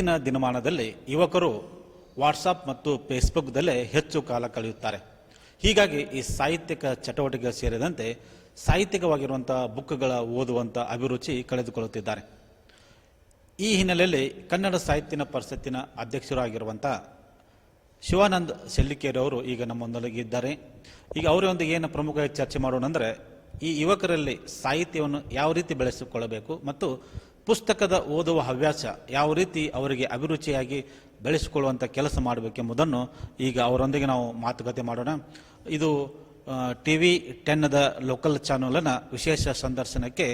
ಇತ್ತೀಚಿನ ದಿನಮಾನದಲ್ಲಿ ಯುವಕರು ವಾಟ್ಸಪ್ ಮತ್ತು ಫೇಸ್ಬುಕ್ದಲ್ಲೇ ಹೆಚ್ಚು ಕಾಲ ಕಳೆಯುತ್ತಾರೆ. ಹೀಗಾಗಿ ಈ ಸಾಹಿತ್ಯಿಕ ಚಟುವಟಿಕೆ ಸೇರಿದಂತೆ ಸಾಹಿತ್ಯಿಕವಾಗಿರುವಂಥ ಬುಕ್ಗಳ ಓದುವಂಥ ಅಭಿರುಚಿ ಕಳೆದುಕೊಳ್ಳುತ್ತಿದ್ದಾರೆ. ಈ ಹಿನ್ನೆಲೆಯಲ್ಲಿ ಕನ್ನಡ ಸಾಹಿತ್ಯನ ಪರಿಷತ್ತಿನ ಅಧ್ಯಕ್ಷರಾಗಿರುವಂಥ ಶಿವಾನಂದ್ ಶೆಲ್ಲಿಕೇರಿ ಈಗ ನಮ್ಮೊಂದಿಗೆ ಇದ್ದಾರೆ. ಈಗ ಅವರೊಂದಿಗೆ ಏನು ಪ್ರಮುಖ ಚರ್ಚೆ ಮಾಡೋಣ ಅಂದರೆ ಈ ಯುವಕರಲ್ಲಿ ಸಾಹಿತ್ಯವನ್ನು ಯಾವ ರೀತಿ ಬೆಳೆಸಿಕೊಳ್ಳಬೇಕು ಮತ್ತು ಪುಸ್ತಕದ ಓದುವ ಹವ್ಯಾಸ ಯಾವ ರೀತಿ ಅವರಿಗೆ ಅಭಿರುಚಿಯಾಗಿ ಬೆಳೆಸಿಕೊಳ್ಳುವಂಥ ಕೆಲಸ ಮಾಡಬೇಕೆಂಬುದನ್ನು ಈಗ ಅವರೊಂದಿಗೆ ನಾವು ಮಾತುಕತೆ ಮಾಡೋಣ. ಇದು ಟಿ ವಿ ಟೆನ್ನದ ಲೋಕಲ್ ಚಾನಲ್ನ ವಿಶೇಷ ಸಂದರ್ಶನಕ್ಕೆ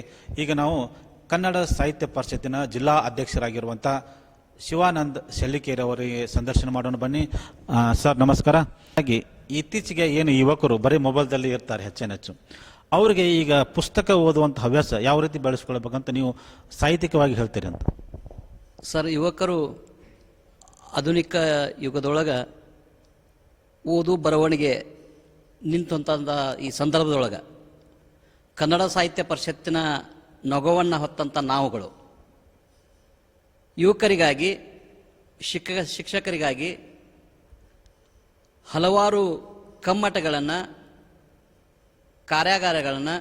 ಈಗ ನಾವು ಕನ್ನಡ ಸಾಹಿತ್ಯ ಪರಿಷತ್ತಿನ ಜಿಲ್ಲಾ ಅಧ್ಯಕ್ಷರಾಗಿರುವಂಥ ಶಿವಾನಂದ್ ಶೆಲ್ಲಿಕೇರಿ ಅವರಿಗೆ ಸಂದರ್ಶನ ಮಾಡೋಣ ಬನ್ನಿ. ಸರ್, ನಮಸ್ಕಾರ. ಹಾಗೆ ಇತ್ತೀಚೆಗೆ ಏನು ಯುವಕರು ಬರೀ ಮೊಬೈಲ್ದಲ್ಲಿ ಇರ್ತಾರೆ ಹೆಚ್ಚಿನ ಹೆಚ್ಚು ಅವರಿಗೆ ಈಗ ಪುಸ್ತಕ ಓದುವಂಥ ಹವ್ಯಾಸ ಯಾವ ರೀತಿ ಬೆಳೆಸ್ಕೊಳ್ಬೇಕಂತ ನೀವು ಸಾಹಿತ್ಯಿಕವಾಗಿ ಹೇಳ್ತೀರಿ ಅಂತ? ಸರ್, ಯುವಕರು ಆಧುನಿಕ ಯುಗದೊಳಗೆ ಓದು ಬರವಣಿಗೆ ನಿಂತಂತ ಈ ಸಂದರ್ಭದೊಳಗೆ ಕನ್ನಡ ಸಾಹಿತ್ಯ ಪರಿಷತ್ತಿನ ನೊಗವನ್ನು ಹೊತ್ತಂಥ ನಾವುಗಳು, ಯುವಕರಿಗಾಗಿ, ಶಿಕ್ಷಕ, ಶಿಕ್ಷಕರಿಗಾಗಿ ಹಲವಾರು ಕಮ್ಮಟಗಳನ್ನು ಕಾರ್ಯಾಗಾರಗಳನ್ನು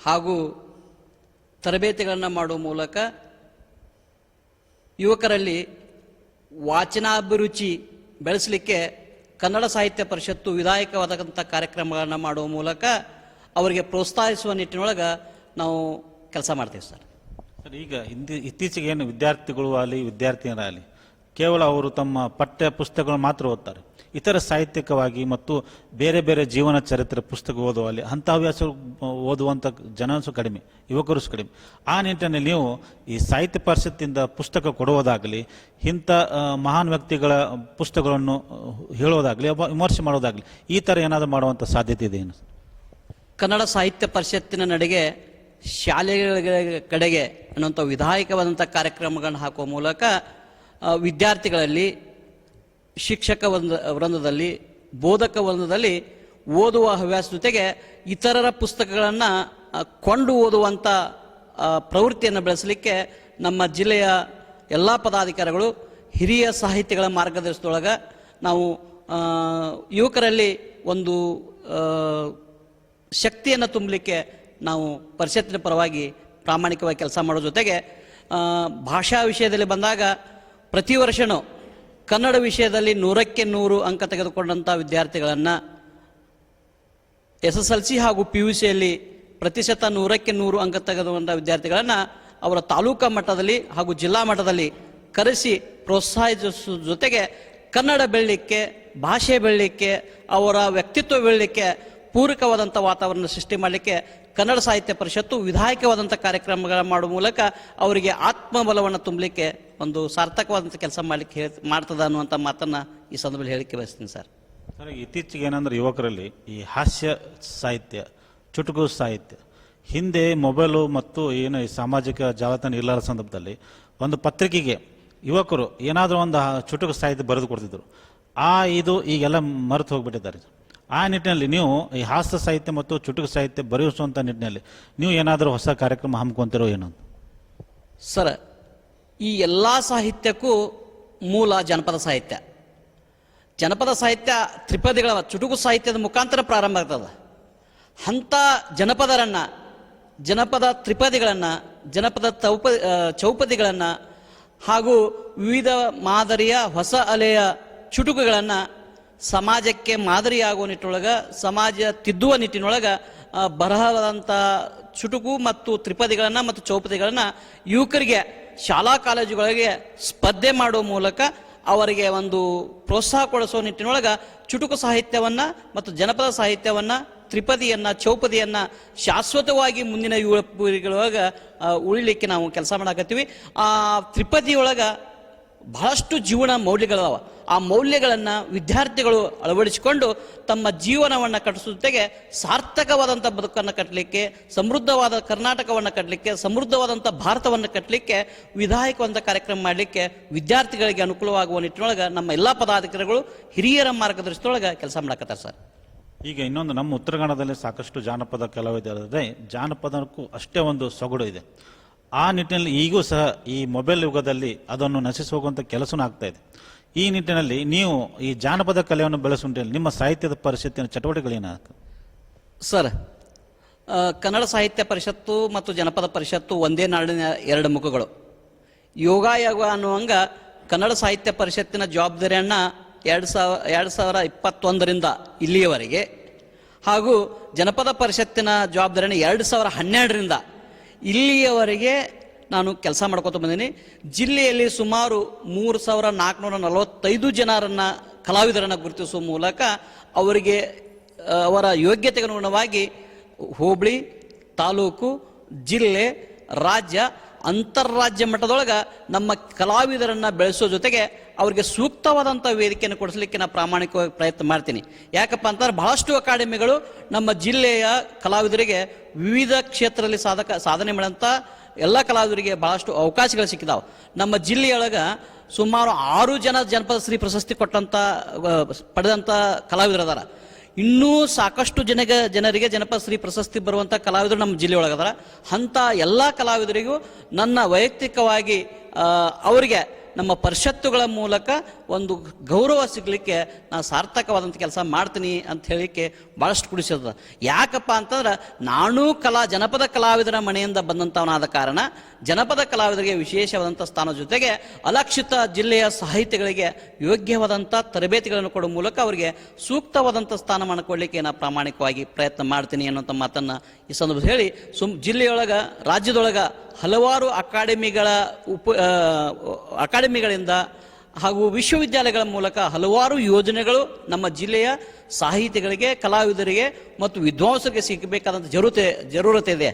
ಹಾಗೂ ತರಬೇತಿಗಳನ್ನು ಮಾಡುವ ಮೂಲಕ ಯುವಕರಲ್ಲಿ ವಾಚನಾಭಿರುಚಿ ಬೆಳೆಸಲಿಕ್ಕೆ ಕನ್ನಡ ಸಾಹಿತ್ಯ ಪರಿಷತ್ತು ವಿಧಾಯಕವಾದಕ್ಕಂಥ ಕಾರ್ಯಕ್ರಮಗಳನ್ನು ಮಾಡುವ ಮೂಲಕ ಅವರಿಗೆ ಪ್ರೋತ್ಸಾಹಿಸುವ ನಿಟ್ಟಿನೊಳಗೆ ನಾವು ಕೆಲಸ ಮಾಡ್ತೀವಿ ಸರ್. ಸರ್, ಈಗ ಹಿಂದಿ ಇತ್ತೀಚೆಗೆ ಏನು ವಿದ್ಯಾರ್ಥಿಗಳು ಆಗಲಿ ವಿದ್ಯಾರ್ಥಿಯರಾಗಲಿ ಕೇವಲ ಅವರು ತಮ್ಮ ಪಠ್ಯ ಪುಸ್ತಕಗಳು ಮಾತ್ರ ಓದ್ತಾರೆ. ಇತರ ಸಾಹಿತ್ಯಿಕವಾಗಿ ಮತ್ತು ಬೇರೆ ಬೇರೆ ಜೀವನ ಚರಿತ್ರೆ ಪುಸ್ತಕ ಓದುವಲ್ಲಿ ಅಂಥ ಹವ್ಯಾಸ ಓದುವಂಥ ಜನಸು ಕಡಿಮೆ, ಯುವಕರು ಕಡಿಮೆ. ಆ ನಿಟ್ಟಿನಲ್ಲಿ ನೀವು ಈ ಸಾಹಿತ್ಯ ಪರಿಷತ್ತಿಂದ ಪುಸ್ತಕ ಕೊಡುವುದಾಗಲಿ, ಇಂಥ ಮಹಾನ್ ವ್ಯಕ್ತಿಗಳ ಪುಸ್ತಕಗಳನ್ನು ಹೇಳೋದಾಗಲಿ ವಿಮರ್ಶೆ ಮಾಡೋದಾಗಲಿ, ಈ ಥರ ಏನಾದರೂ ಮಾಡುವಂಥ ಸಾಧ್ಯತೆ ಇದೆ ಏನು ಕನ್ನಡ ಸಾಹಿತ್ಯ ಪರಿಷತ್ತಿನ ನಡೆಗೆ ಶಾಲೆಗಳ ಕಡೆಗೆ ಅನ್ನುವಂಥ ವಿಧಾಯಕವಾದಂಥ ಕಾರ್ಯಕ್ರಮಗಳನ್ನು ಹಾಕುವ ಮೂಲಕ ವಿದ್ಯಾರ್ಥಿಗಳಲ್ಲಿ ಶಿಕ್ಷಕ ವೃಂದ, ವೃಂದದಲ್ಲಿ, ಬೋಧಕ ವೃಂದದಲ್ಲಿ ಓದುವ ಹವ್ಯಾಸ ಜೊತೆಗೆ ಇತರರ ಪುಸ್ತಕಗಳನ್ನು ಕೊಂಡು ಓದುವಂಥ ಪ್ರವೃತ್ತಿಯನ್ನು ಬೆಳೆಸಲಿಕ್ಕೆ ನಮ್ಮ ಜಿಲ್ಲೆಯ ಎಲ್ಲ ಪದಾಧಿಕಾರಿಗಳು ಹಿರಿಯ ಸಾಹಿತಿಗಳ ಮಾರ್ಗದರ್ಶನದೊಳಗೆ ನಾವು ಯುವಕರಲ್ಲಿ ಒಂದು ಶಕ್ತಿಯನ್ನು ತುಂಬಲಿಕ್ಕೆ ನಾವು ಪರಿಷತ್ತಿನ ಪರವಾಗಿ ಪ್ರಾಮಾಣಿಕವಾಗಿ ಕೆಲಸ ಮಾಡೋ ಜೊತೆಗೆ ಭಾಷಾ ವಿಷಯದಲ್ಲಿ ಬಂದಾಗ ಪ್ರತಿ ವರ್ಷನೂ ಕನ್ನಡ ವಿಷಯದಲ್ಲಿ ನೂರಕ್ಕೆ ನೂರು ಅಂಕ ತೆಗೆದುಕೊಂಡಂಥ ವಿದ್ಯಾರ್ಥಿಗಳನ್ನು ಎಸ್ ಎಸ್ ಎಲ್ ಸಿ ಹಾಗೂ ಪಿ ಯು ಸಿಯಲ್ಲಿ ಪ್ರತಿಶತ ನೂರಕ್ಕೆ ನೂರು ಅಂಕ ತೆಗೆದುಕೊಂಡ ವಿದ್ಯಾರ್ಥಿಗಳನ್ನು ಅವರ ತಾಲೂಕಾ ಮಟ್ಟದಲ್ಲಿ ಹಾಗೂ ಜಿಲ್ಲಾ ಮಟ್ಟದಲ್ಲಿ ಕರೆಸಿ ಪ್ರೋತ್ಸಾಹಿಸುವ ಜೊತೆಗೆ ಕನ್ನಡ ಬೆಳಲಿಕ್ಕೆ ಭಾಷೆ ಬೆಳಲಿಕ್ಕೆ ಅವರ ವ್ಯಕ್ತಿತ್ವ ಬೆಳಲಿಕ್ಕೆ ಪೂರಕವಾದಂಥ ವಾತಾವರಣ ಸೃಷ್ಟಿ ಮಾಡಲಿಕ್ಕೆ ಕನ್ನಡ ಸಾಹಿತ್ಯ ಪರಿಷತ್ತು ವಿಧಾಯಕವಾದಂಥ ಕಾರ್ಯಕ್ರಮಗಳ ಮಾಡುವ ಮೂಲಕ ಅವರಿಗೆ ಆತ್ಮಬಲವನ್ನು ತುಂಬಲಿಕ್ಕೆ ಒಂದು ಸಾರ್ಥಕವಾದಂಥ ಕೆಲಸ ಮಾಡಲಿಕ್ಕೆ ಹೇಳಿ ಮಾಡ್ತದ ಅನ್ನುವಂಥ ಮಾತನ್ನು ಈ ಸಂದರ್ಭದಲ್ಲಿ ಹೇಳಿಕೆ ಬಯಸ್ತೀನಿ ಸರ್. ಸರ್, ಇತ್ತೀಚೆಗೆ ಏನಂದ್ರೆ ಯುವಕರಲ್ಲಿ ಈ ಹಾಸ್ಯ ಸಾಹಿತ್ಯ, ಚುಟುಕು ಸಾಹಿತ್ಯ, ಹಿಂದೆ ಮೊಬೈಲು ಮತ್ತು ಏನು ಈ ಸಾಮಾಜಿಕ ಜಾಲತಾಣ ಇಲ್ಲದ ಸಂದರ್ಭದಲ್ಲಿ ಒಂದು ಪತ್ರಿಕೆಗೆ ಯುವಕರು ಏನಾದರೂ ಒಂದು ಚುಟುಕು ಸಾಹಿತ್ಯ ಬರೆದು ಕೊಡ್ತಿದ್ರು. ಆ ಇದು ಈಗೆಲ್ಲ ಮರೆತು ಹೋಗ್ಬಿಟ್ಟಿದ್ದಾರೆ. ಆ ನಿಟ್ಟಿನಲ್ಲಿ ನೀವು ಈ ಹಾಸ್ಯ ಸಾಹಿತ್ಯ ಮತ್ತು ಚುಟುಕು ಸಾಹಿತ್ಯ ಬರೆಯಿಸುವಂಥ ನಿಟ್ಟಿನಲ್ಲಿ ನೀವು ಏನಾದರೂ ಹೊಸ ಕಾರ್ಯಕ್ರಮ ಹಮ್ಮಿಕೊಂತಿರೋ ಏನೋ ಸರ್, ಈ ಎಲ್ಲ ಸಾಹಿತ್ಯಕ್ಕೂ ಮೂಲ ಜನಪದ ಸಾಹಿತ್ಯ. ಜನಪದ ಸಾಹಿತ್ಯ ತ್ರಿಪದಿಗಳ ಚುಟುಕು ಸಾಹಿತ್ಯದ ಮುಖಾಂತರ ಪ್ರಾರಂಭ ಆಗ್ತದೆ. ಅಂಥ ಜನಪದರನ್ನು, ಜನಪದ ತ್ರಿಪದಿಗಳನ್ನು, ಜನಪದ ಚೌಪ ಚೌಪದಿಗಳನ್ನು ಹಾಗೂ ವಿವಿಧ ಮಾದರಿಯ ಹೊಸ ಅಲೆಯ ಚುಟುಕುಗಳನ್ನು ಸಮಾಜಕ್ಕೆ ಮಾದರಿಯಾಗುವ ನಿಟ್ಟಿನೊಳಗೆ, ಸಮಾಜ ತಿದ್ದುವ ನಿಟ್ಟಿನೊಳಗೆ ಬರಹದಂಥ ಚುಟುಕು ಮತ್ತು ತ್ರಿಪದಿಗಳನ್ನು ಮತ್ತು ಚೌಪದಿಗಳನ್ನು ಯುವಕರಿಗೆ, ಶಾಲಾ ಕಾಲೇಜುಗಳಿಗೆ ಸ್ಪರ್ಧೆ ಮಾಡುವ ಮೂಲಕ ಅವರಿಗೆ ಒಂದು ಪ್ರೋತ್ಸಾಹ ಕೊಡಿಸುವ ನಿಟ್ಟಿನೊಳಗೆ ಚುಟುಕು ಸಾಹಿತ್ಯವನ್ನ ಮತ್ತು ಜನಪದ ಸಾಹಿತ್ಯವನ್ನ, ತ್ರಿಪದಿಯನ್ನ, ಚೌಪದಿಯನ್ನ ಶಾಶ್ವತವಾಗಿ ಮುಂದಿನ ಯುವ ಉಳಿಲಿಕ್ಕೆ ನಾವು ಕೆಲಸ ಮಾಡಾಕತ್ತೀವಿ. ಆ, ತ್ರಿಪದಿಯೊಳಗ ಬಹಳಷ್ಟು ಜೀವನ ಮೌಲ್ಯಗಳವ. ಆ ಮೌಲ್ಯಗಳನ್ನು ವಿದ್ಯಾರ್ಥಿಗಳು ಅಳವಡಿಸಿಕೊಂಡು ತಮ್ಮ ಜೀವನವನ್ನು ಕಟ್ಟಿಸುವ ಜೊತೆಗೆ ಸಾರ್ಥಕವಾದಂಥ ಬದುಕನ್ನು ಕಟ್ಟಲಿಕ್ಕೆ, ಸಮೃದ್ಧವಾದ ಕರ್ನಾಟಕವನ್ನು ಕಟ್ಟಲಿಕ್ಕೆ ಸಮೃದ್ಧವಾದಂಥ ಭಾರತವನ್ನು ಕಟ್ಟಲಿಕ್ಕೆ ವಿಧಾಯಕವಾದ ಕಾರ್ಯಕ್ರಮ ಮಾಡಲಿಕ್ಕೆ ವಿದ್ಯಾರ್ಥಿಗಳಿಗೆ ಅನುಕೂಲವಾಗುವ ನಿಟ್ಟಿನೊಳಗೆ ನಮ್ಮ ಎಲ್ಲ ಪದಾಧಿಕಾರಿಗಳು ಹಿರಿಯರ ಮಾರ್ಗದರ್ಶನದೊಳಗೆ ಕೆಲಸ ಮಾಡಕತ್ತಾರೆ ಸರ್. ಈಗ ಇನ್ನೊಂದು ನಮ್ಮ ಉತ್ತರ ಕನ್ನಡದಲ್ಲಿ ಸಾಕಷ್ಟು ಜಾನಪದ ಕಲಾವಿದರಿದೆ ಜಾನಪದಕ್ಕೂ ಅಷ್ಟೇ ಒಂದು ಸೊಗಡು ಇದೆ. ಆ ನಿಟ್ಟಿನಲ್ಲಿ ಈಗೂ ಸಹ ಈ ಮೊಬೈಲ್ ಯುಗದಲ್ಲಿ ಅದನ್ನು ನಶಿಸಿ ಹೋಗುವಂಥ ಕೆಲಸನೂ ಆಗ್ತಾ ಇದೆ. ಈ ನಿಟ್ಟಿನಲ್ಲಿ ನೀವು ಈ ಜಾನಪದ ಕಲೆಯನ್ನು ಬೆಳೆಸುವ ನಿಮ್ಮ ಸಾಹಿತ್ಯದ ಪರಿಷತ್ತಿನ ಚಟುವಟಿಕೆಗಳೇನ ಸರ್ ಕನ್ನಡ ಸಾಹಿತ್ಯ ಪರಿಷತ್ತು ಮತ್ತು ಜನಪದ ಪರಿಷತ್ತು ಒಂದೇ ನಾಡಿನ ಎರಡು ಮುಖಗಳು. ಯೋಗಾಯೋಗ ಅನ್ನುವಂಗ ಕನ್ನಡ ಸಾಹಿತ್ಯ ಪರಿಷತ್ತಿನ ಜವಾಬ್ದಾರಿಯನ್ನು ಎರಡು ಸಾವಿರ ಎರಡು ಸಾವಿರ ಇಪ್ಪತ್ತೊಂದರಿಂದ ಇಲ್ಲಿಯವರೆಗೆ ಹಾಗೂ ಜನಪದ ಪರಿಷತ್ತಿನ ಜವಾಬ್ದಾರಿಯನ್ನು ಎರಡು ಸಾವಿರ ಹನ್ನೆರಡರಿಂದ ಇಲ್ಲಿಯವರೆಗೆ ನಾನು ಕೆಲಸ ಮಾಡ್ಕೋತ ಬಂದೀನಿ. ಜಿಲ್ಲೆಯಲ್ಲಿ ಸುಮಾರು ಮೂರು ಸಾವಿರ ನಾಲ್ಕುನೂರ ನಲವತ್ತೈದು ಜನರನ್ನು ಕಲಾವಿದರನ್ನು ಗುರುತಿಸುವ ಮೂಲಕ ಅವರಿಗೆ ಅವರ ಯೋಗ್ಯತೆಗನುಗುಣವಾಗಿ ಹೋಬಳಿ, ತಾಲೂಕು, ಜಿಲ್ಲೆ, ರಾಜ್ಯ ಅಂತಾರಾಜ್ಯ ಮಟ್ಟದೊಳಗೆ ನಮ್ಮ ಕಲಾವಿದರನ್ನು ಬೆಳೆಸೋ ಜೊತೆಗೆ ಅವರಿಗೆ ಸೂಕ್ತವಾದಂಥ ವೇದಿಕೆಯನ್ನು ಕೊಡಿಸಲಿಕ್ಕೆ ನಾನು ಪ್ರಾಮಾಣಿಕವಾಗಿ ಪ್ರಯತ್ನ ಮಾಡ್ತೀನಿ. ಯಾಕಪ್ಪ ಅಂತಂದ್ರೆ ಬಹಳಷ್ಟು ಅಕಾಡೆಮಿಗಳು ನಮ್ಮ ಜಿಲ್ಲೆಯ ಕಲಾವಿದರಿಗೆ ವಿವಿಧ ಕ್ಷೇತ್ರದಲ್ಲಿ ಸಾಧಕ, ಸಾಧನೆ ಮಾಡೋಂಥ ಎಲ್ಲ ಕಲಾವಿದರಿಗೆ ಬಹಳಷ್ಟು ಅವಕಾಶಗಳು ಸಿಕ್ಕಿದಾವೆ. ನಮ್ಮ ಜಿಲ್ಲೆಯೊಳಗೆ ಸುಮಾರು ಆರು ಜನ ಜನಪದ ಶ್ರೀ ಪ್ರಶಸ್ತಿ ಕೊಟ್ಟಂಥ ಪಡೆದಂಥ ಕಲಾವಿದರು ಅದಾರ ಇನ್ನೂ ಸಾಕಷ್ಟು ಜನಗ ಜನರಿಗೆ ಜನಪದ ಶ್ರೀ ಪ್ರಶಸ್ತಿ ಬರುವಂಥ ಕಲಾವಿದರು ನಮ್ಮ ಜಿಲ್ಲೆಯೊಳಗದಾರ. ಅಂಥ ಎಲ್ಲ ಕಲಾವಿದರಿಗೂ ನನ್ನ ವೈಯಕ್ತಿಕವಾಗಿ ಅವರಿಗೆ ನಮ್ಮ ಪರಿಷತ್ತುಗಳ ಮೂಲಕ ಒಂದು ಗೌರವ ಸಿಗಲಿಕ್ಕೆ ನಾನು ಸಾರ್ಥಕವಾದಂಥ ಕೆಲಸ ಮಾಡ್ತೀನಿ ಅಂತ ಹೇಳಿಕ್ಕೆ ಭಾಳಷ್ಟು ಕುಡಿಸಿದ. ಯಾಕಪ್ಪ ಅಂತಂದ್ರೆ ನಾನೂ ಕಲಾ, ಜನಪದ ಕಲಾವಿದರ ಮನೆಯಿಂದ ಬಂದಂಥವನಾದ ಕಾರಣ ಜನಪದ ಕಲಾವಿದರಿಗೆ ವಿಶೇಷವಾದಂಥ ಸ್ಥಾನ ಜೊತೆಗೆ ಅಲಕ್ಷಿತ ಜಿಲ್ಲೆಯ ಸಾಹಿತ್ಯಗಳಿಗೆ ಯೋಗ್ಯವಾದಂಥ ತರಬೇತಿಗಳನ್ನು ಕೊಡುವ ಮೂಲಕ ಅವರಿಗೆ ಸೂಕ್ತವಾದಂಥ ಸ್ಥಾನಮಾನ ಕೊಡಲಿಕ್ಕೆ ನಾನು ಪ್ರಾಮಾಣಿಕವಾಗಿ ಪ್ರಯತ್ನ ಮಾಡ್ತೀನಿ ಅನ್ನೋಂಥ ಮಾತನ್ನು ಈ ಸಂದರ್ಭದಲ್ಲಿ ಹೇಳಿ, ಸುಮ್ ಜಿಲ್ಲೆಯೊಳಗ, ರಾಜ್ಯದೊಳಗ ಹಲವಾರು ಅಕಾಡೆಮಿಗಳ ಉಪ ಅಕಾಡೆಮಿಗಳಿಂದ ಹಾಗೂ ವಿಶ್ವವಿದ್ಯಾಲಯಗಳ ಮೂಲಕ ಹಲವಾರು ಯೋಜನೆಗಳು ನಮ್ಮ ಜಿಲ್ಲೆಯ ಸಾಹಿತಿಗಳಿಗೆ, ಕಲಾವಿದರಿಗೆ ಮತ್ತು ವಿದ್ವಾಂಸರಿಗೆ ಸಿಗಬೇಕಾದಂಥ ಜರೂರತೆ ಜರೂರತೆ ಇದೆ.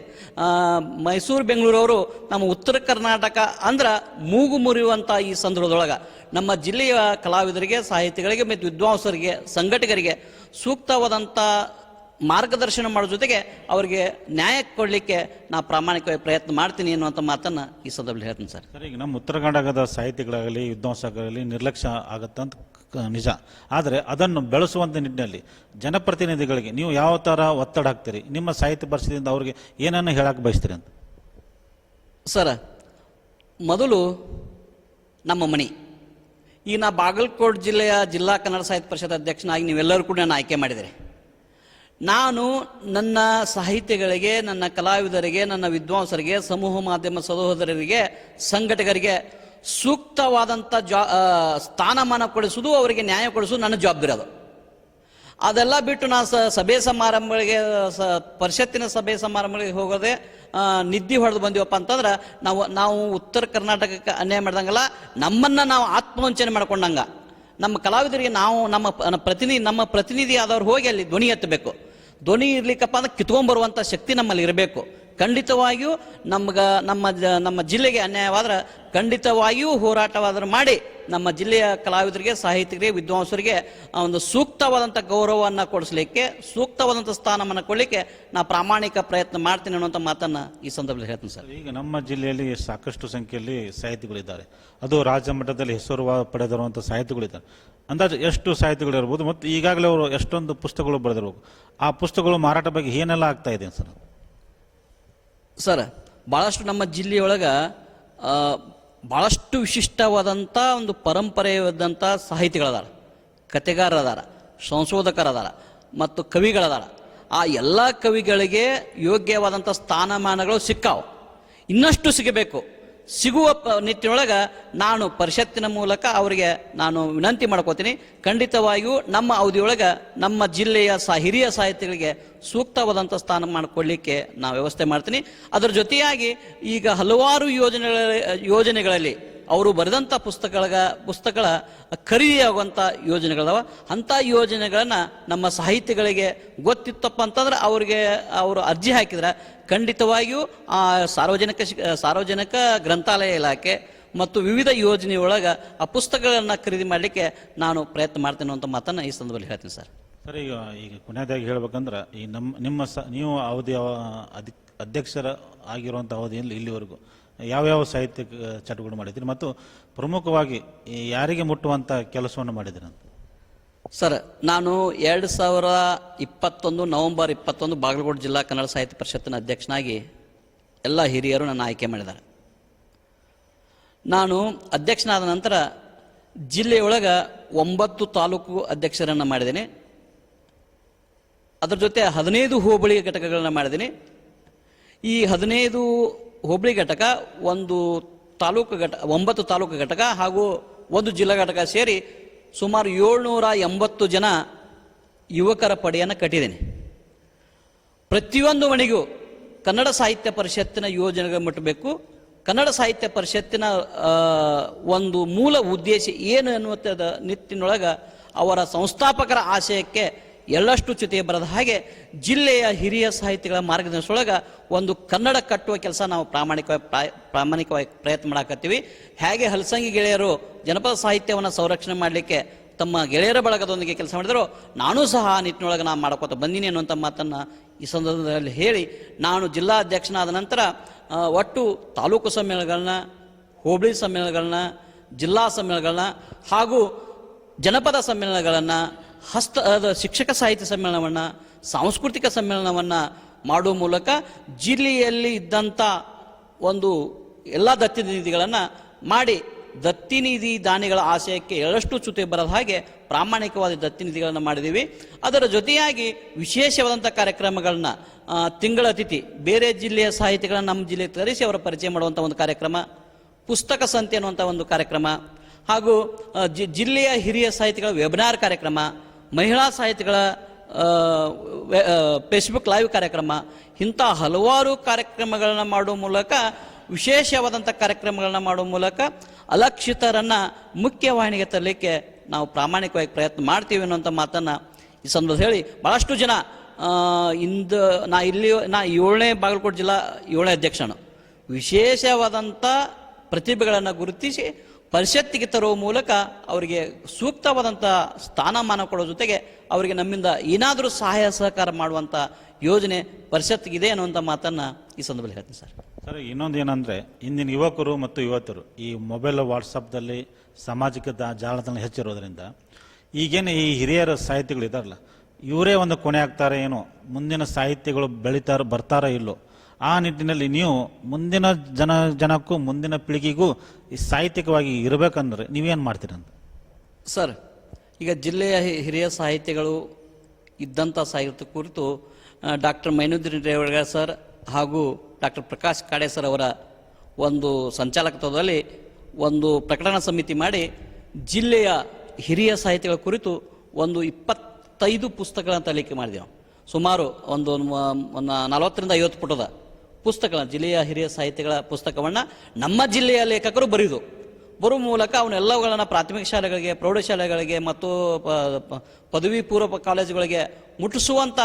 ಮೈಸೂರು, ಬೆಂಗಳೂರವರು ನಮ್ಮ ಉತ್ತರ ಕರ್ನಾಟಕ ಅಂದ್ರೆ ಮೂಗು ಮುರಿಯುವಂಥ ಈ ಸಂದರ್ಭದೊಳಗೆ ನಮ್ಮ ಜಿಲ್ಲೆಯ ಕಲಾವಿದರಿಗೆ, ಸಾಹಿತಿಗಳಿಗೆ ಮತ್ತು ವಿದ್ವಾಂಸರಿಗೆ, ಸಂಘಟಕರಿಗೆ ಸೂಕ್ತವಾದಂಥ ಮಾರ್ಗದರ್ಶನ ಮಾಡೋ ಜೊತೆಗೆ ಅವರಿಗೆ ನ್ಯಾಯ ಕೊಡಲಿಕ್ಕೆ ನಾ ಪ್ರಾಮಾಣಿಕವಾಗಿ ಪ್ರಯತ್ನ ಮಾಡ್ತೀನಿ ಅನ್ನುವಂಥ ಮಾತನ್ನು ಈ ಸಂದರ್ಭದಲ್ಲಿ ಹೇಳ್ತೀನಿ ಸರ್. ಸರ್ ಈಗ ನಮ್ಮ ಉತ್ತರ ಕರ್ನಾಟಕದ ಸಾಹಿತಿಗಳಾಗಲಿ ವಿದ್ವಾಂಸರಾಗಲಿ ನಿರ್ಲಕ್ಷ್ಯ ಆಗತ್ತಂತ ನಿಜ. ಆದರೆ ಅದನ್ನು ಬೆಳೆಸುವಂಥ ನಿಟ್ಟಿನಲ್ಲಿ ಜನಪ್ರತಿನಿಧಿಗಳಿಗೆ ನೀವು ಯಾವ ಥರ ಒತ್ತಡ ಹಾಕ್ತೀರಿ? ನಿಮ್ಮ ಸಾಹಿತ್ಯ ಪರಿಸ್ಥಿತಿಯಿಂದ ಅವ್ರಿಗೆ ಏನನ್ನು ಹೇಳಕ್ಕೆ ಬಯಸ್ತೀರಿ ಅಂತ? ಸರ್ ಮೊದಲು ನಮ್ಮ ಮನೆ. ಈ ನಾ ಬಾಗಲಕೋಟೆ ಜಿಲ್ಲೆಯ ಜಿಲ್ಲಾ ಕನ್ನಡ ಸಾಹಿತ್ಯ ಪರಿಷತ್ ಅಧ್ಯಕ್ಷನಾಗಿ ನೀವೆಲ್ಲರೂ ಕೂಡ ನಾನು ಆಯ್ಕೆ ಮಾಡಿದಿರಿ. ನಾನು ನನ್ನ ಸಾಹಿತ್ಯಗಳಿಗೆ, ನನ್ನ ಕಲಾವಿದರಿಗೆ, ನನ್ನ ವಿದ್ವಾಂಸರಿಗೆ, ಸಮೂಹ ಮಾಧ್ಯಮ ಸಹೋದರರಿಗೆ, ಸಂಘಟಕರಿಗೆ ಸೂಕ್ತವಾದಂಥ ಜಾ ಸ್ಥಾನಮಾನ ಕೊಡಿಸುವುದು, ಅವರಿಗೆ ನ್ಯಾಯ ಕೊಡಿಸೋದು ನನ್ನ ಜವಾಬ್ದಾರಿ ಅದು. ಅದೆಲ್ಲ ಬಿಟ್ಟು ನಾ ಸ, ಸಭೆ ಸಮಾರಂಭಗಳಿಗೆ, ಸ, ಪರಿಷತ್ತಿನ ಸಭೆ ಸಮಾರಂಭಗಳಿಗೆ ಹೋಗೋದೆ ನಿದ್ದೆ ಹೊಡೆದು ಬಂದಿವಪ್ಪ ಅಂತಂದ್ರೆ ನಾವು ನಾವು ಉತ್ತರ ಕರ್ನಾಟಕಕ್ಕೆ ಅನ್ಯಾಯ ಮಾಡ್ದಂಗಲ್ಲ, ನಮ್ಮನ್ನು ನಾವು ಆತ್ಮವಂಚನೆ ಮಾಡ್ಕೊಂಡಂಗ. ನಮ್ಮ ಕಲಾವಿದರಿಗೆ ನಾವು, ನಮ್ಮ ಪ್ರತಿನಿಧಿ ನಮ್ಮ ಪ್ರತಿನಿಧಿ ಆದವ್ರು ಹೋಗಿ ಅಲ್ಲಿ ಧ್ವನಿ ಎತ್ತಬೇಕು. ಧ್ವನಿ ಇರ್ಲಿಕ್ಕಪ್ಪ ಅಂದ್ರೆ ಕಿತ್ಕೊಂಡ್ಬರುವಂಥ ಶಕ್ತಿ ನಮ್ಮಲ್ಲಿ ಇರಬೇಕು. ಖಂಡಿತವಾಗಿಯೂ ನಮ್ಗೆ, ನಮ್ಮ ನಮ್ಮ ಜಿಲ್ಲೆಗೆ ಅನ್ಯಾಯವಾದ್ರೆ ಖಂಡಿತವಾಗಿಯೂ ಹೋರಾಟವಾದರೂ ಮಾಡಿ. ನಮ್ಮ ಜಿಲ್ಲೆಯ ಕಲಾವಿದರಿಗೆ ಸಾಹಿತ್ಯರಿಗೆ ವಿದ್ವಾಂಸರಿಗೆ ಒಂದು ಸೂಕ್ತವಾದಂಥ ಗೌರವವನ್ನು ಕೊಡಿಸ್ಲಿಕ್ಕೆ ಸೂಕ್ತವಾದಂಥ ಸ್ಥಾನಮಾನ ಕೊಡಲಿಕ್ಕೆ ನಾ ಪ್ರಾಮಾಣಿಕ ಪ್ರಯತ್ನ ಮಾಡ್ತೀನಿ ಅನ್ನುವಂಥ ಮಾತನ್ನು ಈ ಸಂದರ್ಭದಲ್ಲಿ ಹೇಳ್ತೀನಿ ಸರ್. ಈಗ ನಮ್ಮ ಜಿಲ್ಲೆಯಲ್ಲಿ ಸಾಕಷ್ಟು ಸಂಖ್ಯೆಯಲ್ಲಿ ಸಾಹಿತಿಗಳಿದ್ದಾರೆ. ಅದು ರಾಜ್ಯ ಮಟ್ಟದಲ್ಲಿ ಹೆಸರು ಪಡೆದಿರುವಂಥ ಸಾಹಿತಿಗಳಿದ್ದಾರೆ. ಅಂದಾಜು ಎಷ್ಟು ಸಾಹಿತಿಗಳು ಇರ್ಬೋದು ಮತ್ತು ಈಗಾಗಲೇ ಅವರು ಎಷ್ಟೊಂದು ಪುಸ್ತಕಗಳು ಬರೆದಿರ್ಬೇಕು. ಆ ಪುಸ್ತಕಗಳು ಮಾರಾಟ ಬಗ್ಗೆ ಏನೆಲ್ಲ ಆಗ್ತಾ ಇದೆ ಸರ್? ಸರ್ ಭಾಳಷ್ಟು ನಮ್ಮ ಜಿಲ್ಲೆಯೊಳಗೆ ಭಾಳಷ್ಟು ವಿಶಿಷ್ಟವಾದಂಥ ಒಂದು ಪರಂಪರೆಯಾದಂಥ ಸಾಹಿತಿಗಳದಾರ, ಕತೆಗಾರರದಾರ, ಸಂಶೋಧಕರದಾರ ಮತ್ತು ಕವಿಗಳದಾರ. ಆ ಎಲ್ಲ ಕವಿಗಳಿಗೆ ಯೋಗ್ಯವಾದಂಥ ಸ್ಥಾನಮಾನಗಳು ಸಿಕ್ಕಾವು. ಇನ್ನಷ್ಟು ಸಿಗಬೇಕು. ಸಿಗುವ ನಿಟ್ಟಿನೊಳಗೆ ನಾನು ಪರಿಷತ್ತಿನ ಮೂಲಕ ಅವರಿಗೆ ನಾನು ವಿನಂತಿ ಮಾಡ್ಕೋತೀನಿ. ಖಂಡಿತವಾಗಿಯೂ ನಮ್ಮ ಅವಧಿಯೊಳಗೆ ನಮ್ಮ ಜಿಲ್ಲೆಯ ಸಹ ಹಿರಿಯ ಸಾಹಿತಿಗಳಿಗೆ ಸೂಕ್ತವಾದಂಥ ಸ್ಥಾನ ಮಾಡಿಕೊಳ್ಳಿಕ್ಕೆ ನಾವು ವ್ಯವಸ್ಥೆ ಮಾಡ್ತೀನಿ. ಅದರ ಜೊತೆಯಾಗಿ ಈಗ ಹಲವಾರು ಯೋಜನೆಗಳ, ಯೋಜನೆಗಳಲ್ಲಿ ಅವರು ಬರೆದಂಥ ಪುಸ್ತಕಗಳ ಪುಸ್ತಕಗಳ ಖರೀದಿಯಾಗುವಂಥ ಯೋಜನೆಗಳದಾವ. ಅಂಥ ಯೋಜನೆಗಳನ್ನು ನಮ್ಮ ಸಾಹಿತಿಗಳಿಗೆ ಗೊತ್ತಿತ್ತಪ್ಪ ಅಂತಂದ್ರೆ ಅವರಿಗೆ ಅವರು ಅರ್ಜಿ ಹಾಕಿದ್ರೆ. ಖಂಡಿತವಾಗಿಯೂ ಆ ಸಾರ್ವಜನಿಕ ಸಾರ್ವಜನಿಕ ಗ್ರಂಥಾಲಯ ಇಲಾಖೆ ಮತ್ತು ವಿವಿಧ ಯೋಜನೆಯೊಳಗೆ ಆ ಪುಸ್ತಕಗಳನ್ನು ಖರೀದಿ ಮಾಡಲಿಕ್ಕೆ ನಾನು ಪ್ರಯತ್ನ ಮಾಡ್ತೇನೆ ಅಂತ ಮಾತನ್ನು ಈ ಸಂದರ್ಭದಲ್ಲಿ ಹೇಳ್ತೀನಿ ಸರ್. ಸರ್, ಈಗ ಈಗ ಕೊನೆಯದಾಗಿ ಹೇಳ್ಬೇಕಂದ್ರೆ ಈ ನಮ್ಮ ನಿಮ್ಮ ಸ, ನೀವು ಅವಧಿ ಅಧಿ ಅಧ್ಯಕ್ಷರ ಆಗಿರುವಂಥ ಅವಧಿಯಲ್ಲಿ ಇಲ್ಲಿವರೆಗೂ ಯಾವ್ಯಾವ ಸಾಹಿತ್ಯ ಚಟುವಟಿಕೆ ಮಾಡಿದ್ರಿ ಮತ್ತು ಪ್ರಮುಖವಾಗಿ ಯಾರಿಗೆ ಮುಟ್ಟುವಂಥ ಕೆಲಸವನ್ನು ಮಾಡಿದ್ರಿ ಸರ್, ನಾನು ಎರಡು ಸಾವಿರ ಇಪ್ಪತ್ತೊಂದು, ನವೆಂಬರ್ ಇಪ್ಪತ್ತೊಂದು ಬಾಗಲಕೋಟೆ ಜಿಲ್ಲಾ ಕನ್ನಡ ಸಾಹಿತ್ಯ ಪರಿಷತ್ತಿನ ಅಧ್ಯಕ್ಷನಾಗಿ ಎಲ್ಲ ಹಿರಿಯರು ನನ್ನ ಆಯ್ಕೆ ಮಾಡಿದ್ದಾರೆ. ನಾನು ಅಧ್ಯಕ್ಷನಾದ ನಂತರ ಜಿಲ್ಲೆಯೊಳಗೆ ಒಂಬತ್ತು ತಾಲೂಕು ಅಧ್ಯಕ್ಷರನ್ನು ಮಾಡಿದ್ದೀನಿ. ಅದರ ಜೊತೆ ಹದಿನೈದು ಹೋಬಳಿ ಘಟಕಗಳನ್ನ ಮಾಡಿದ್ದೀನಿ. ಈ ಹದಿನೈದು ಹೋಬಳಿ ಘಟಕ, ಒಂದು ತಾಲೂಕು ಘಟ, ಒಂಬತ್ತು ತಾಲೂಕು ಘಟಕ ಹಾಗೂ ಒಂದು ಜಿಲ್ಲಾ ಘಟಕ ಸೇರಿ ಸುಮಾರು ಏಳ್ನೂರ ಎಂಬತ್ತು ಜನ ಯುವಕರ ಪಡೆಯನ್ನು ಕಟ್ಟಿದ್ದೇನೆ. ಪ್ರತಿಯೊಂದು ಮನೆಗೂ ಕನ್ನಡ ಸಾಹಿತ್ಯ ಪರಿಷತ್ತಿನ ಯೋಜನೆಗಳು ಮುಟ್ಟಬೇಕು. ಕನ್ನಡ ಸಾಹಿತ್ಯ ಪರಿಷತ್ತಿನ ಒಂದು ಮೂಲ ಉದ್ದೇಶ ಏನು ಅನ್ನುವಂಥದ್ದು ನಿಟ್ಟಿನೊಳಗೆ ಅವರ ಸಂಸ್ಥಾಪಕರ ಆಶಯಕ್ಕೆ ಎಳ್ಳಷ್ಟು ಚ್ಯುತಿ ಬರದ ಹಾಗೆ ಜಿಲ್ಲೆಯ ಹಿರಿಯ ಸಾಹಿತಿಗಳ ಮಾರ್ಗದರ್ಶನೊಳಗೆ ಒಂದು ಕನ್ನಡ ಕಟ್ಟುವ ಕೆಲಸ ನಾವು ಪ್ರಾಮಾಣಿಕವಾಗಿ ಪ್ರಾಮಾಣಿಕವಾಗಿ ಪ್ರಯತ್ನ ಮಾಡಕತ್ತೀವಿ. ಹೇಗೆ ಹಲಸಂಗಿ ಗೆಳೆಯರು ಜನಪದ ಸಾಹಿತ್ಯವನ್ನು ಸಂರಕ್ಷಣೆ ಮಾಡಲಿಕ್ಕೆ ತಮ್ಮ ಗೆಳೆಯರ ಬಳಗದೊಂದಿಗೆ ಕೆಲಸ ಮಾಡಿದರು, ನಾನು ಸಹ ಆ ನಿಟ್ಟಿನೊಳಗೆ ನಾನು ಮಾಡ್ಕೋತ ಬಂದೀನಿ ಅನ್ನುವಂಥ ಮಾತನ್ನು ಈ ಸಂದರ್ಭದಲ್ಲಿ ಹೇಳಿ, ನಾನು ಜಿಲ್ಲಾ ಅಧ್ಯಕ್ಷನಾದ ನಂತರ ಒಟ್ಟು ತಾಲೂಕು ಸಮ್ಮೇಳನಗಳನ್ನ, ಹೋಬಳಿ ಸಮ್ಮೇಳನಗಳನ್ನ, ಜಿಲ್ಲಾ ಸಮ್ಮೇಳನಗಳನ್ನ ಹಾಗೂ ಜನಪದ ಸಮ್ಮೇಳನಗಳನ್ನು ಹಸ್ತ ಶಿಕ್ಷಕ ಸಾಹಿತ್ಯ ಸಮ್ಮೇಳನವನ್ನು, ಸಾಂಸ್ಕೃತಿಕ ಸಮ್ಮೇಳನವನ್ನು ಮಾಡುವ ಮೂಲಕ ಜಿಲ್ಲೆಯಲ್ಲಿ ಇದ್ದಂಥ ಒಂದು ಎಲ್ಲ ದತ್ತಿನಿಧಿಗಳನ್ನು ಮಾಡಿ ದತ್ತಿನಿಧಿ ದಾನಿಗಳ ಆಶಯಕ್ಕೆ ಎರಡಷ್ಟು ಚ್ಯುತಿ ಬರದ ಹಾಗೆ ಪ್ರಾಮಾಣಿಕವಾದ ದತ್ತಿನಿಧಿಗಳನ್ನು ಮಾಡಿದ್ದೀವಿ ಅದರ ಜೊತೆಯಾಗಿ ವಿಶೇಷವಾದಂಥ ಕಾರ್ಯಕ್ರಮಗಳನ್ನ ತಿಂಗಳ ಅತಿಥಿ, ಬೇರೆ ಜಿಲ್ಲೆಯ ಸಾಹಿತಿಗಳನ್ನು ನಮ್ಮ ಜಿಲ್ಲೆಗೆ ತರಿಸಿ ಅವರ ಪರಿಚಯ ಮಾಡುವಂಥ ಒಂದು ಕಾರ್ಯಕ್ರಮ, ಪುಸ್ತಕ ಸಂತೆ ಅನ್ನುವಂಥ ಒಂದು ಕಾರ್ಯಕ್ರಮ, ಹಾಗೂ ಜಿ- ಜಿಲ್ಲೆಯ ಹಿರಿಯ ಸಾಹಿತಿಗಳ ವೆಬಿನಾರ್ ಕಾರ್ಯಕ್ರಮ ಮಹಿಳಾ ಸಾಹಿತಿಗಳ ಫೇಸ್ಬುಕ್ ಲೈವ್ ಕಾರ್ಯಕ್ರಮ, ಇಂಥ ಹಲವಾರು ಕಾರ್ಯಕ್ರಮಗಳನ್ನು ಮಾಡುವ ಮೂಲಕ, ವಿಶೇಷವಾದಂಥ ಕಾರ್ಯಕ್ರಮಗಳನ್ನ ಮಾಡುವ ಮೂಲಕ ಅಲಕ್ಷಿತರನ್ನು ಮುಖ್ಯವಾಹಿನಿಗೆ ತರಲಿಕ್ಕೆ ನಾವು ಪ್ರಾಮಾಣಿಕವಾಗಿ ಪ್ರಯತ್ನ ಮಾಡ್ತೀವಿ ಅನ್ನೋಂಥ ಮಾತನ್ನು ಈ ಸಂದರ್ಭದಲ್ಲಿ ಹೇಳಿ ಭಾಳಷ್ಟು ಜನ ಇಂದು ನಾ ಇಲ್ಲಿ ನಾ ಏಳನೇ ಬಾಗಲಕೋಟೆ ಜಿಲ್ಲಾ ಏಳನೇ ಅಧ್ಯಕ್ಷನು. ವಿಶೇಷವಾದಂಥ ಪ್ರತಿಭೆಗಳನ್ನು ಗುರುತಿಸಿ ಪರಿಷತ್ತಿಗೆ ತರುವ ಮೂಲಕ ಅವರಿಗೆ ಸೂಕ್ತವಾದಂಥ ಸ್ಥಾನಮಾನ ಕೊಡೋ ಜೊತೆಗೆ ಅವರಿಗೆ ನಮ್ಮಿಂದ ಏನಾದರೂ ಸಹಾಯ ಸಹಕಾರ ಮಾಡುವಂಥ ಯೋಜನೆ ಪರಿಷತ್ತಿಗಿದೆ ಅನ್ನುವಂಥ ಮಾತನ್ನು ಈ ಸಂದರ್ಭದಲ್ಲಿ ಹೇಳ್ತೀನಿ ಸರ್. ಸರ್, ಇನ್ನೊಂದು ಏನಂದ್ರೆ ಇಂದಿನ ಯುವಕರು ಮತ್ತು ಯುವತಿಯರು ಈ ಮೊಬೈಲ್ ವಾಟ್ಸಪ್ದಲ್ಲಿ ಸಾಮಾಜಿಕ ಜಾಲತಾಣ ಹೆಚ್ಚಿರೋದ್ರಿಂದ ಈಗೇನು ಈ ಹಿರಿಯರ ಸಾಹಿತಿಗಳು ಇದಾರಲ್ಲ, ಇವರೇ ಒಂದು ಕೊನೆ ಆಗ್ತಾರೆ ಏನೋ, ಮುಂದಿನ ಸಾಹಿತ್ಯಗಳು ಬೆಳಿತಾರ ಬರ್ತಾರೋ ಇಲ್ಲೋ ಆ ನಿಟ್ಟಿನಲ್ಲಿ ನೀವು ಮುಂದಿನ ಜನ, ಜನಕ್ಕೂ ಮುಂದಿನ ಪೀಳಿಗೆಗೂ ಸಾಹಿತ್ಯಿಕವಾಗಿ ಇರಬೇಕಂದ್ರೆ ನೀವೇನು ಮಾಡ್ತೀರಂತ ಸರ್, ಈಗ ಜಿಲ್ಲೆಯ ಹಿರಿಯ ಸಾಹಿತಿಗಳು ಇದ್ದಂಥ ಸಾಹಿತ್ಯ ಕುರಿತು ಡಾಕ್ಟರ್ ಮೈನುದ್ದೀನ್ ರೇವಳ್ಗ ಸರ್ ಹಾಗೂ ಡಾಕ್ಟರ್ ಪ್ರಕಾಶ್ ಕಾಡೆ ಸರ್ ಅವರ ಒಂದು ಸಂಚಾಲಕತ್ವದಲ್ಲಿ ಒಂದು ಪ್ರಕಟಣಾ ಸಮಿತಿ ಮಾಡಿ ಜಿಲ್ಲೆಯ ಹಿರಿಯ ಸಾಹಿತಿಗಳ ಕುರಿತು ಒಂದು ಇಪ್ಪತ್ತೈದು ಪುಸ್ತಕಗಳನ್ನು ತಲಿಕೆ ಮಾಡಿದೆವು. ಸುಮಾರು ಒಂದು ನಲವತ್ತರಿಂದ ಐವತ್ತು ಪುಟದ. ಪುಸ್ತಕ ಜಿಲ್ಲೆಯ ಹಿರಿಯ ಸಾಹಿತ್ಯಗಳ ಪುಸ್ತಕವನ್ನು ನಮ್ಮ ಜಿಲ್ಲೆಯ ಲೇಖಕರು ಬರೆಯುವುದು ಬರುವ ಮೂಲಕ ಅವನ್ನೆಲ್ಲವುಗಳನ್ನು ಪ್ರಾಥಮಿಕ ಶಾಲೆಗಳಿಗೆ, ಪ್ರೌಢಶಾಲೆಗಳಿಗೆ ಮತ್ತು ಪದವಿ ಪೂರ್ವ ಕಾಲೇಜುಗಳಿಗೆ ಮುಟ್ಟಿಸುವಂಥ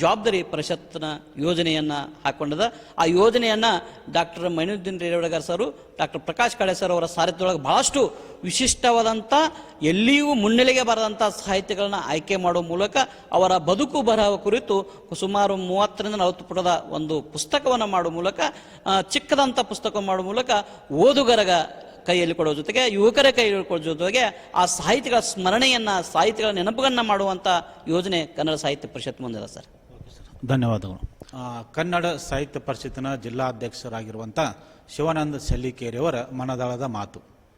ಜವಾಬ್ದಾರಿ ಪರಿಷತ್ನ ಯೋಜನೆಯನ್ನು ಹಾಕ್ಕೊಂಡಿದೆ ಆ ಯೋಜನೆಯನ್ನು doctor Mainuddin Revadgar sir, doctor Prakash Kale sir ಅವರ ಸಾರಥ್ಯದೊಳಗೆ ಬಹಳಷ್ಟು ವಿಶಿಷ್ಟವಾದಂಥ ಎಲ್ಲಿಯೂ ಮುನ್ನೆಲೆಗೆ ಬರದಂಥ ಸಾಹಿತ್ಯಗಳನ್ನು ಆಯ್ಕೆ ಮಾಡುವ ಮೂಲಕ ಅವರ ಬದುಕು ಬರಹ ಕುರಿತು ಸುಮಾರು ಮೂವತ್ತರಿಂದ ನಲವತ್ತು ಪುಟದ ಒಂದು ಪುಸ್ತಕವನ್ನು ಮಾಡುವ ಮೂಲಕ ಚಿಕ್ಕದಂಥ ಪುಸ್ತಕ ಮಾಡುವ ಮೂಲಕ ಓದುಗರಗ ಕೈಯಲ್ಲಿ ಕೊಡೋ ಜೊತೆಗೆ ಯುವಕರ ಕೈಯಲ್ಲಿ ಕೊಡೋ ಜೊತೆಗೆ ಆ ಸಾಹಿತಿಗಳ ಸ್ಮರಣೆಯನ್ನ ಸಾಹಿತಿಗಳ ನೆನಪುಗಳನ್ನ ಮಾಡುವಂತ ಯೋಜನೆ ಕನ್ನಡ ಸಾಹಿತ್ಯ ಪರಿಷತ್ ಮುಂದಿದೆ ಸರ್. ಧನ್ಯವಾದಗಳು. ಆ, ಕನ್ನಡ ಸಾಹಿತ್ಯ ಪರಿಷತ್ತಿನ ಜಿಲ್ಲಾಧ್ಯಕ್ಷರಾಗಿರುವಂಥ ಶಿವಾನಂದ ಸೆಲ್ಲಿಕೇರಿಯವರ ಮನದಾಳದ ಮಾತು.